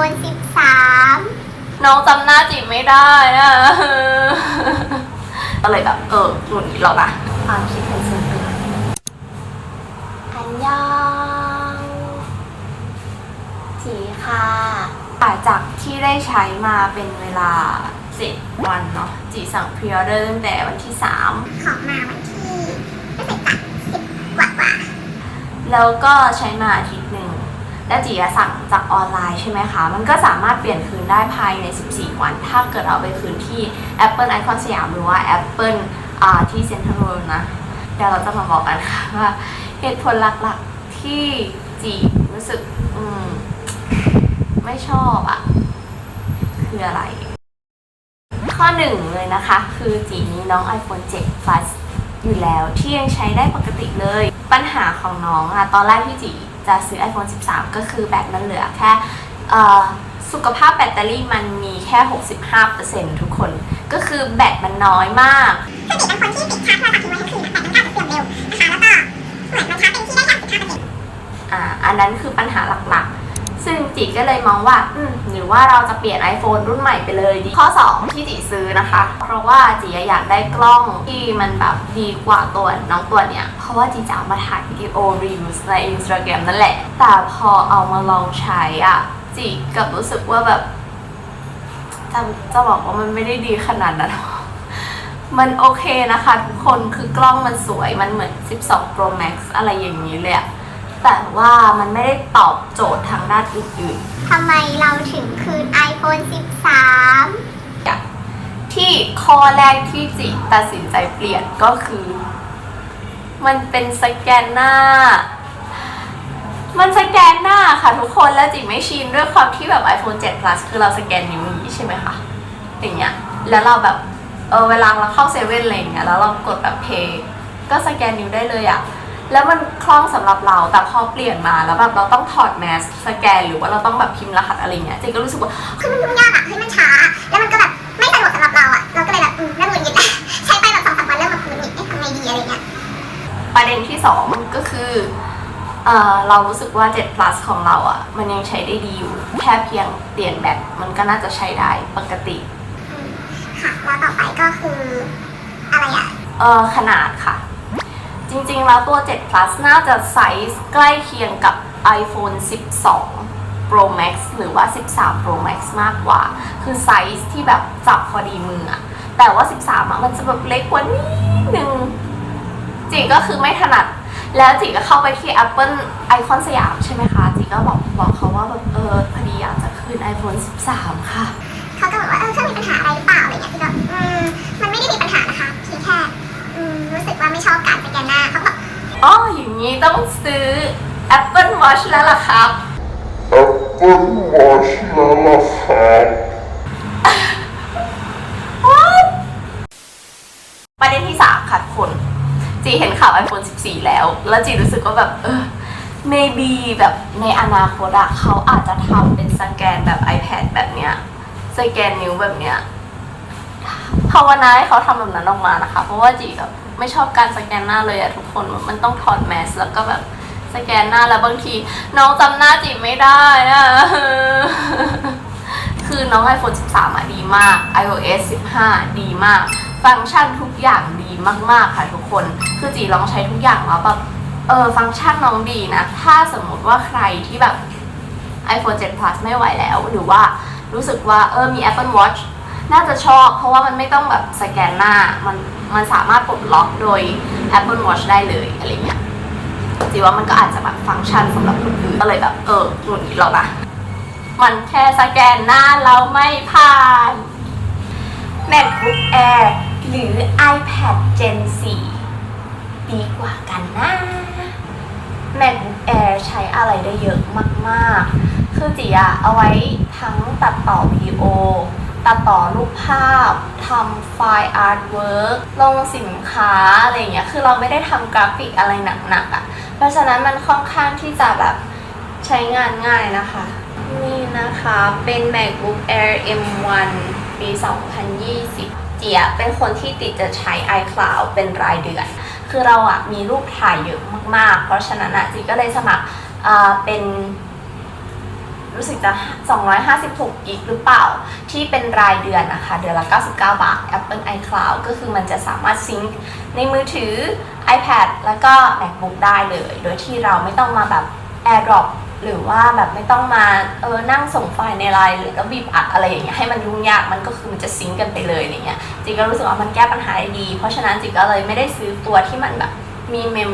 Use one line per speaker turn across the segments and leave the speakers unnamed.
iPhone 13
น้องจำหน้าจีบไม่ได้อะก็เลยแบบเออหงุดหงิดเราละความคิดเห็นส่วนตัวอันยองจีค่ะจากที่ได้ใช้มาเป็นเวลา7วันเนาะจีสั่งพรีออเดอร์ตั้งแต่วันที่3
ของมาวันที่รู้สึกจะสิบกว่ากว่า
แล้วก็ใช้มาอาทิตย์หนึ่ง แล้วจีสั่งจากออนไลน์ใช่ไหมคะ มันก็สามารถเปลี่ยนคืนได้ภายใน 14 วัน ถ้าเกิดเอาไปคืนที่ Apple Icon สยามหรือว่า Apple อ่าที่ Central World นะ เดี๋ยวเราจะมาบอกกันค่ะว่าเหตุผลหลักๆที่จีรู้สึกอืมไม่ชอบอะคืออะไร ข้อหนึ่งเลยนะคะ คือจีมีน้อง iPhone 7 Plus อยู่แล้วที่ยังใช้ได้ปกติเลย ปัญหาของน้องอะตอนแรกที่จี จะซื้อ iPhone 13 ก็คือแบตมันเหลือแค่เอ่อสุขภาพแบตเตอรี่มันมีแค่ 65%ทุกคน ก็คือแบตมันน้อยมาก
คือติดเป็นคนที่ติดชาร์จโทรศัพท์ทิ้งไว้ทั้งคืนแต่มันก็อาจจะเสื่อมเร็วนะคะแล้วก็เหมือนมันชาร์จเต็มที่ได้แค่สิบห้าเปอร์เซ็นต์
อ่าอันนั้นคือปัญหาหลักๆ ซึ่งจีก็เลยมองว่าอืมหรือว่าเราจะเปลี่ยน iPhone รุ่นใหม่ไปเลยดี ข้อ 2 ที่จีซื้อนะคะ เพราะว่าจีอยากได้กล้องที่มันแบบดีกว่าตัวน้องตัวเนี้ย เพราะว่าจีจะเอามาถ่ายวิดีโอรีวิวใน Instagram นั่นแหละ แต่พอเอามาลองใช้อะจีกับรู้สึกว่าแบบจะจะบอกว่ามันไม่ได้ดีขนาดนั้นมันโอเคนะคะทุกคนคือกล้องมันสวยมันเหมือน 12 Pro Max อะไรอย่างนี้เลยอะ แต่ว่ามันไม่ได้ตอบโจทย์ทางด้านอื่น
ทำไมเราถึงคืน iPhone 13
ๆที่ข้อแรกที่จิตัดสินใจเปลี่ยนก็คือ มันเป็นสแกนหน้า มันสแกนหน้าค่ะทุกคนแล้วจิไม่ชินด้วยความที่แบบ iPhone 7 plus คือเราสแกนนิ้วอย่างนี้ใช่ไหมคะอย่างเงี้ยแล้วเราแบบเออเวลาเราเข้าเซเว่นอะไรอย่างเงี้ยแล้วเรากดแบบเพย์ก็สแกนนิ้วได้เลยอะ แล้วมันคล่องสำหรับเรา แต่พอเปลี่ยนมาแล้วแบบเราต้องถอดแมสสแกน หรือว่าเราต้องแบบพิมพ์รหัสอะไรเงี้ยเจก็รู้สึกว่า
คือมันยุ่งยากอะคือมันช้า แล้วมันก็แบบไม่สะดวกสำหรับเราอะเราก็เลยแบบอืมเริ่มหงุดหงิดแล้วใช้ไปแบบสองสามวันเริ่มแบบหงุดหงิดเอ๊ะทำไงดีอะไรเงี้ย
ประเด็นที่สองก็คือเออเรารู้สึกว่า 7 plus ของเราอะ่ะ มันยังใช้ได้ดีอยู่ แค่เพียงเปลี่ยนแบตมันก็น่าจะใช้ได้ปกติ
อืมค่ะ แล้วต่อไปก็คือ อะไรอะ
เออขนาดค่ะ จริงๆ แล้วตัว 7 plus น่าจะไซส์ใกล้เคียงกับ iPhone 12 Pro Max หรือว่า 13 Pro Max มากกว่า คือไซส์ที่แบบจับพอดีมืออะแต่ว่า 13อะมันจะแบบเล็กกว่านิดนึงจิก็คือไม่ถนัด แล้วจิก็เข้าไปที่ Apple Icon สยามใช่ไหมคะจิก็บอกบอกเขาว่าแบบเออพอดีอยากจะคืน iPhone 13 ค่ะ
เขาก็บอกว่าเออเครื่องมีปัญหาอะไรหรือเปล่าอะไรเงี้ยที่แบบอืมมันไม่ได้มี
ต้องซื้อ Apple Watch แล้วล่ะครับ
Apple Watch แล้วล่ะครับ
ประเด็นที่ 3 ค่ะทุกคน จีเห็นข่าว iPhone 14 แล้ว แล้วจีรู้สึกว่าแบบเออ maybe แบบในอนาคตอะเขาอาจจะทำเป็นสแกนแบบ iPad แบบเนี้ย สแกนนิ้วแบบเนี้ยภาวนาให้เขาทำแบบนั้นออกมานะคะ เพราะว่าจีแบบ ไม่ชอบการสแกนหน้าเลยอะทุกคนมันต้องถอดแมสแล้วก็แบบสแกนหน้าแล้วบางที น้องจำหน้าจีไม่ได้อะคือน้อง iPhone 13อะดีมาก iOS 15 ดีมาก ฟังก์ชันทุกอย่างดีมากๆค่ะทุกคน คือจีลองใช้ทุกอย่างแล้วแบบเออฟังก์ชันน้องดีนะ ถ้าสมมติว่าใครที่แบบ iPhone 7 Plus ไม่ไหวแล้ว หรือว่ารู้สึกว่าเออมี Apple Watch น่าจะชอบ เพราะว่ามันไม่ต้องแบบสแกนหน้ามัน มันสามารถปลดล็อกโดย Apple Watch ได้เลยอะไรเงี้ยจีว่ามันก็อาจจะแบบฟังก์ชันสำหรับคนอื่นก็เลยแบบเออหงุดหงิดเรานะมันแค่สแกนหน้าเราไม่ผ่าน MacBook Air หรือ iPad Gen 4 ดีกว่ากันนะ MacBook Air ใช้อะไรได้เยอะมาก ๆ คือจีอะเอาไว้ทั้งตัดต่อวิดีโอ ตัดต่อรูปภาพทำไฟล์อาร์ตเวิร์กลงสินค้าอะไรอย่างเงี้ยคือเราไม่ได้ทำกราฟิกอะไรหนักๆอะ่ะ เพราะฉะนั้นมันค่อนข้างที่จะแบบใช้งานง่ายนะคะ นี่นะคะเป็น MacBook Air M1 ปี 2020 เจียเป็นคนที่ติดจะใช้ iCloud เป็นรายเดือน คือเราอะมีรูปถ่ายเยอะมากๆ เพราะฉะนั้นอะจีก็เลยสมัครอ่าเป็น รู้สึกจะ 256 กิกหรือเปล่า ที่เป็นรายเดือนนะคะ เดือนละ 99 บาท Apple iCloud ก็คือมันจะสามารถซิงค์ในมือถือ iPad แล้วก็ MacBook ได้เลย โดยที่เราไม่ต้องมาแบบ AirDrop หรือว่าแบบไม่ต้องมาเออนั่งส่งไฟล์ในไลน์หรือก็บีบอัดอะไรอย่างเงี้ยให้มันยุ่งยากมันก็คือมันจะซิงก์กันไปเลยอะไรเงี้ยจิก็รู้สึกว่ามันแก้ปัญหาได้ดี เพราะฉะนั้นจิก็เลยไม่ได้ซื้อตัวที่มันแบบมีเมม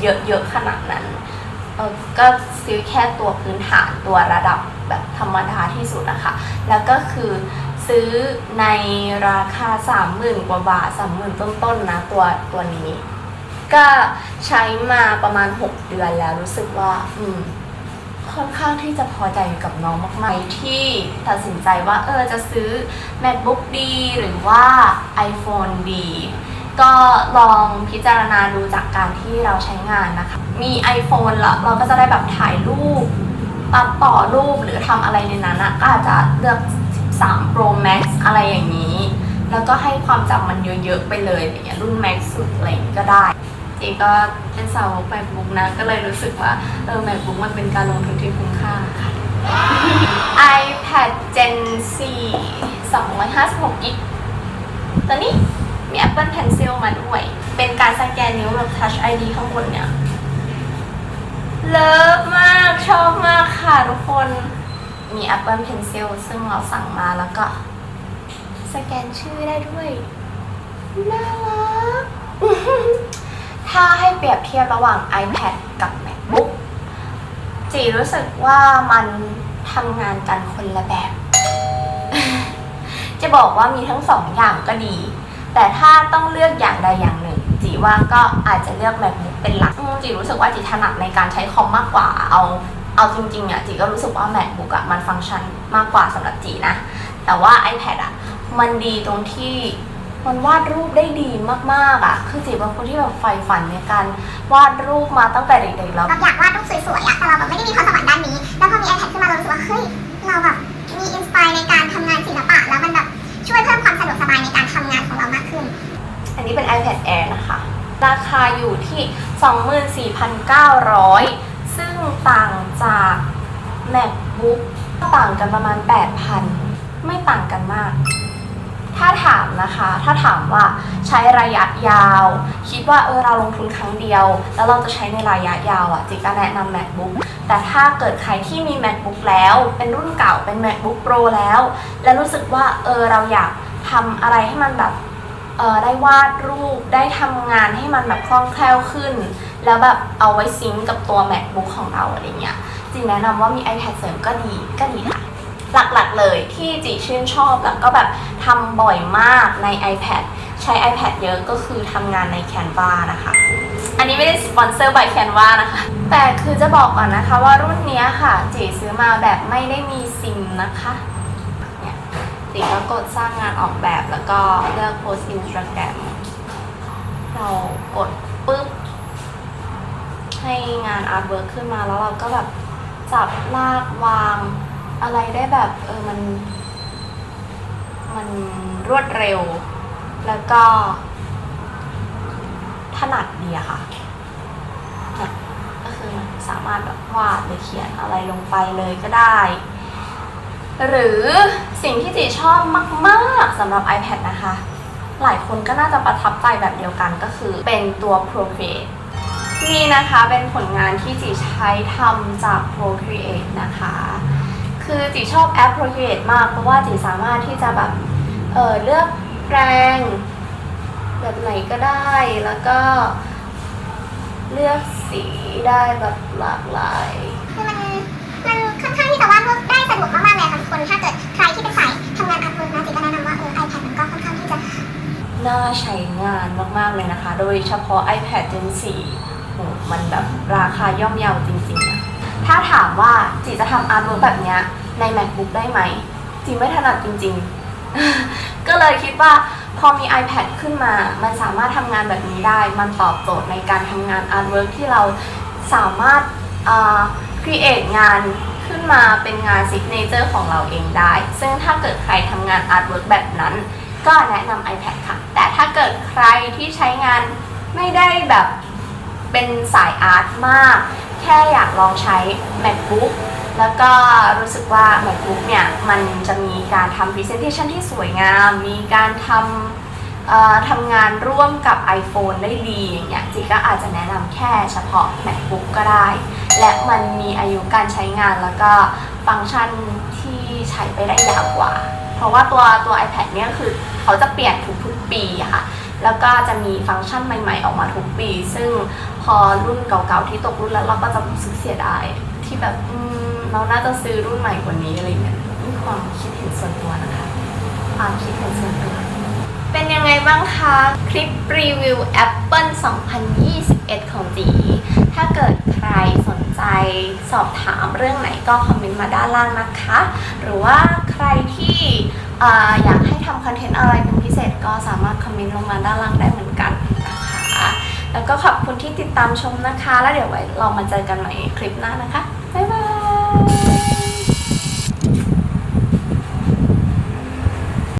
เยอะๆขนาดนั้น เออก็ซื้อแค่ตัวพื้นฐานตัวระดับแบบธรรมดาที่สุดนะคะแล้วก็คือซื้อในราคา 30,000 กว่าบาท 30,000 ต้นๆนะตัวตัวนี้ ก็ใช้มาประมาณ 6 เดือนแล้วรู้สึกว่า อืมค่อนข้างที่จะพอใจอยู่กับน้องมากๆ ที่ตัดสินใจว่าเออจะซื้อ MacBook ดี หรือว่า iPhone ดี ก็ลองพิจารณาดูจากการที่เราใช้งานนะคะ มี iPhone แล้วเราก็จะได้แบบถ่ายรูปตัดต่อรูปหรือทำอะไรในนั้นนะก็อาจจะเลือก 13 Pro Max อะไรอย่างนี้ แล้วก็ให้ความจำมันเยอะๆไปเลยอย่างเงี้ยรุ่น Max สุดอะไรอย่างงี้ก็ได้เจก็เป็นสาวก MacBook นะ ก็เลยรู้สึกว่าเออ MacBook มันเป็นการลงทุนที่คุ้มค่าค่ะ iPad Gen 4 256กิกตัวนี้ มี Apple Pencil มาด้วย เป็นการสแกนนิ้วแบบ Touch ID ข้างบนเนี่ย เลิฟมาก ชอบมากค่ะทุกคน มี Apple Pencil ซึ่งเราสั่งมาแล้วก็ สแกนชื่อได้ด้วย น่ารัก ถ้าให้เปรียบเทียบระหว่าง iPad กับ MacBook จีรู้สึกว่ามันทำงานกันคนละแบบ จะบอกว่ามีทั้งสองอย่างก็ดี แต่ถ้าต้องเลือกอย่างใดอย่างหนึ่ง จีว่าก็อาจจะเลือก MacBook เป็นหลักจีรู้สึกว่าจีถนัดในการใช้คอมมากกว่าเอาเอาจริงๆอะจีก็รู้สึกว่า MacBook อะมันฟังก์ชันมากกว่าสำหรับจีนะ แต่ว่า iPad อะมันดีตรงที่มันวาดรูปได้ดีมากๆอะ คือจีเป็นคนที่แบบใฝ่ฝันในการวาดรูปมาตั้งแต่เด็กๆแล้ว
เราอยากวาดรูปสวยๆอะแต่เราแบบไม่ได้มีความสามารถด้านนี้ แล้วพอมี iPad ขึ้นมาเรารู้สึกว่าเฮ้ย ราคาอ
ยู่ที่ 24,900 ซึ่งต่างจาก MacBook ต่างกันประมาณ 8,000 ไม่ต่างกันมาก ถ้าถามนะคะ ถ้าถามว่าใช้ระยะยาว คิดว่าเออเราลงทุนครั้งเดียว แล้วเราจะใช้ในระยะยาวอะจิก็แนะนำ MacBook แต่ถ้าเกิดใครที่มี MacBook แล้ว เป็นรุ่นเก่าเป็น MacBook Pro แล้ว แล้วรู้สึกว่าเออเราอยากทำอะไรให้มันแบบ เออได้วาดรูปได้ทำงานให้มันแบบคล่องแคล่วขึ้น แล้วแบบเอาไว้ซิงก์กับตัว MacBook ของเราอะไรเงี้ยจีแนะนำว่ามี iPad เสริมก็ดีก็ดีค่ะ หลักๆเลยที่จีชื่นชอบแล้วก็แบบทำบ่อยมากใน iPad ใช้ iPad เยอะก็คือทำงานใน Canva นะคะ อันนี้ไม่ได้สปอนเซอร์ by Canva นะคะ แต่คือจะบอกก่อนนะคะว่ารุ่นนี้ค่ะจีซื้อมาแบบไม่ได้มีซิมนะคะ จีก็กดสร้างงานออกแบบแล้วก็เลือกโพสต์ Instagram เรากดปุ๊บ ให้งานอาร์ตเวิร์ขึ้นมาแล้วเราก็แบบจับลากวางอะไรได้แบบเออมัน มันรวดเร็ว แล้วก็ ถนัดดีอะค่ะก็คือสามารถแบบวาดหรือเขียนอะไรลงไปเลยก็ได้ หรือสิ่งที่จีชอบมากๆสำหรับ iPad นะคะ หลายคนก็น่าจะประทับใจแบบเดียวกันก็คือเป็นตัว Procreate นี่นะคะเป็นผลงานที่จีใช้ทำจาก Procreate นะคะ คือจีชอบแอป Procreate มาก เพราะว่าจีสามารถที่จะแบบเออเลือกแปรงแบบไหนก็ได้ แล้วก็เลือกสีได้แบบหลากหลาย
คือมันมันค่อนข้างที่จะวาดรูปได้สะดวกมากๆเลยค่ะ คนถ้าเกิดใครที่เป็นสายทำงานอาร์ตเวิร์กนะจิก็แนะนำว่าเออ iPad มันก็ค่อนข้างที่จะ
น่าใช้งานมากๆเลยนะคะ โดยเฉพาะ iPad Gen 4โหมันแบบราคาย่อมเยาจริงๆอะถ้าถามว่าจีจะทำอาร์ตเวิร์กแบบเนี้ยใน MacBook ได้ไหมจีไม่ถนัดจริงๆ ก็เลยคิดว่าพอมี iPad ขึ้นมา มันสามารถทำงานแบบนี้ได้ มันตอบโจทย์ในการทำงานอาร์ตเวิร์กที่เราสามารถ อ่า create งานขึ้นมาเป็นงานซิกเนเจอร์ของเราเองได้ ซึ่งถ้าเกิดใครทำงานอาร์ตเวิร์กแบบนั้น ก็แนะนำ iPad ค่ะ แต่ถ้าเกิดใครที่ใช้งานไม่ได้แบบเป็นสายอาร์ตมาก แค่อยากลองใช้ MacBook แล้วก็รู้สึกว่า MacBook เนี่ย มันจะมีการทำ Presentation ที่สวยงาม มีการทำ ทำงานร่วมกับ iPhone ได้ดีอย่างเงี้ยจีก็อาจจะแนะนำแค่เฉพาะ MacBook ก็ได้ และมันมีอายุการใช้งานแล้วก็ฟังก์ชันที่ใช้ไปได้ยาวกว่า เพราะว่าตัวตัว iPad เนี่ยคือเขาจะเปลี่ยนทุกๆปีค่ะแล้วก็จะมีฟังก์ชันใหม่ๆ ออกมาทุกปี ซึ่งพอรุ่นเก่าๆ ที่ตกรุ่นแล้วเราก็จะรู้สึกเสียดายที่แบบอืมเราน่าจะซื้อรุ่นใหม่กว่านี้อะไรเงี้ยนี่ความคิดเห็นส่วนตัวนะคะ ความคิดเห็นส่วนตัว เป็นยังไงบ้างคะ คลิปรีวิว Apple 2021 ของจี ถ้าเกิดใครสนใจสอบถามเรื่องไหนก็คอมเมนต์มาด้านล่างนะคะ หรือว่าใครที่ออยากให้ทำคอนเทนต์อะไรเป็นพิเศษก็สามารถคอมเมนต์ลงมาด้านล่างได้เหมือนกันนะคะ แล้วก็ขอบคุณที่ติดตามชมนะคะ แล้วเดี๋ยวไว้เรามาเจอกันใหม่คลิปหน้านะคะ บ๊ายบาย